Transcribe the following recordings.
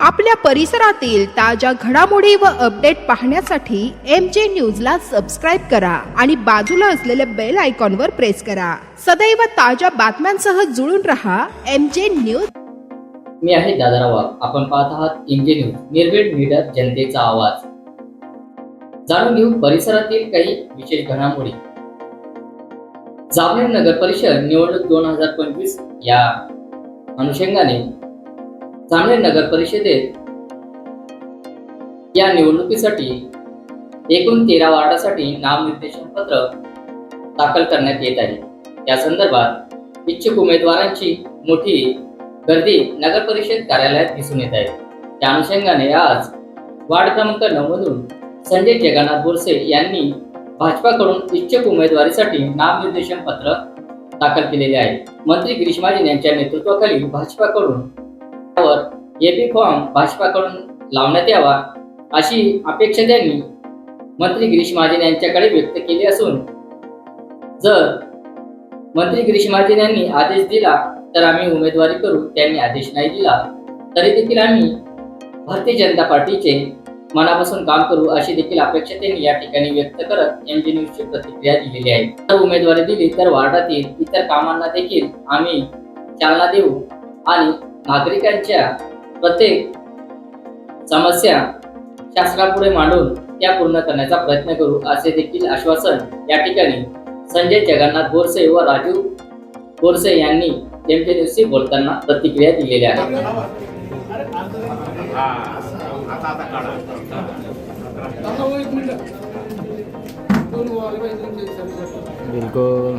आपल्या परिसरातील ताज्या घडामोडी व अपडेट पाहण्यासाठी एम जे न्यूजला सबस्क्राईब करा आणि बाजूला असलेल्या बेल आयकॉनवर प्रेस करा. सदैव ताज्या बातम्यांसह जुळून रहा एम जे न्यूज मी आहे दादाराव आपण पाहत आहात इंजे न्यूज निर्भीड मीडिया जनतेचा आवाज. जाणून घेऊ परिसरातील काही विशेष घडामोडी. जामनेर नगर परिषद निवडणूक दोन हजार पंचवीस या अनुषंगाने जामनेर नगर परिषदेत या निवडणुकीसाठी एकूण तेरा वार्डासाठी नामनिर्देशन पत्र दाखल करण्यात येत आहे. या संदर्भात इच्छुक उमेदवारांची मोठी गर्दी नगर परिषद कार्यालयात दिसून येत आहे. त्या अनुषंगाने आज वार्ड क्रमांक नऊ मधून संजय जगन्नाथ बोरसे यांनी भाजपाकडून इच्छुक उमेदवारीसाठी नामनिर्देशन पत्र दाखल केलेले आहे. मंत्री गिरीश महाजन यांच्या नेतृत्वाखाली भाजपाकडून त्यावर एपी फॉर्म भाजपाकडून लावण्यात यावा अशी अपेक्षा त्यांनी मंत्री गिरीश महाजन यांच्याकडे व्यक्त केली असून जर मंत्री गिरीश महाजन यांनी आदेश दिला तर आम्ही उमेदवारी करू त्यांनी आदेश नाही दिला तरी देखील आम्ही भारतीय जनता पार्टीचे मनापासून काम करू अशी देखील अपेक्षा त्यांनी या ठिकाणी व्यक्त करत एम जी न्यूजची प्रतिक्रिया दिलेली आहे. जर उमेदवारी दिली तर वार्डातील इतर कामांना देखील आम्ही चालना देऊ आणि नागरिकांच्या प्रत्येक समस्या शासनापुढे मांडून त्या पूर्ण करण्याचा प्रयत्न करू असे देखील आश्वासन या ठिकाणी संजय जगन्नाथ बोरसे व राजू बोरसे यांनी एमटी न्यूजशी बोलताना प्रतिक्रिया दिलेल्या आहेत बिलकुल.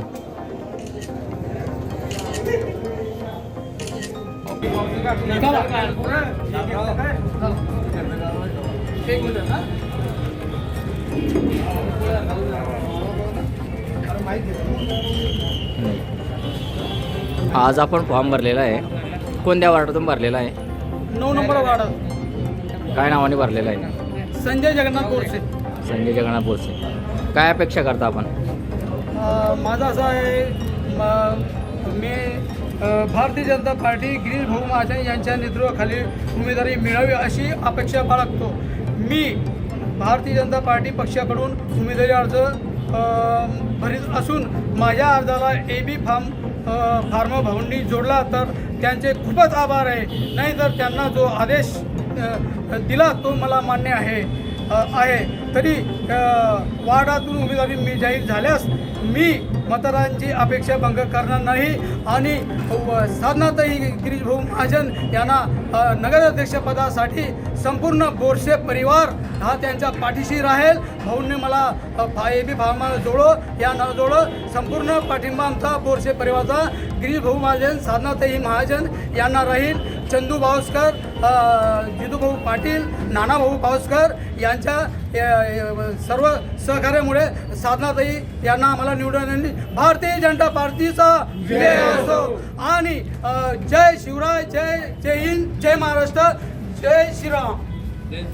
आज आपण फॉर्म भरलेला आहे. कोणत्या वार्डातून भरलेला आहे? नऊ नंबर वार्ड. काय नावाने भरलेला आहे? संजय जगन्नाथ बोरसे. संजय जगन्नाथ बोरसे. काय अपेक्षा करता आपण? माझं असं आहे म- मी अं, भारतीय जनता पार्टी गिरीश भाऊ महाजन यांच्या नेतृत्वाखाली उमेदवारी मिळावी अशी अपेक्षा बाळगतो. मी भारतीय जनता पार्टी पक्षाकडून उमेदवारी अर्ज भरीत असून माझ्या अर्जाला ए बी फार्म फार्म भाऊंनी जोडला तर त्यांचे खूपच आभार आहे. नाहीतर त्यांना जो आदेश दिला तो मला मान्य आहे आहे. तरी वार्डातून उमेदवारी मी जाहीर झाल्यास मी मतदारांची अपेक्षा भंग करणार नाही आणि साधनातही गिरीश भाऊ महाजन यांना नगराध्यक्षपदासाठी संपूर्ण बोरसे परिवार हा त्यांच्या पाठीशी राहील. भाऊंनी मला ए बी फार्माला जोडो या न जोडो. संपूर्ण पाठिंबा आमचा बोरसे परिवाराचा. गिरीश भाऊ महाजन साधनाताई महाजन यांना राहील. चंदू भावस्कर जिदूभाऊ पाटील नानाभाऊ भावस्कर यांच्या सर्व सहकार्यामुळे साधनाताई यांना आम्हाला निवडून भारतीय जनता पार्टीचा विजय असो. आणि जय शिवराय जय जय हिंद जय महाराष्ट्र. 제일 싫어. 네.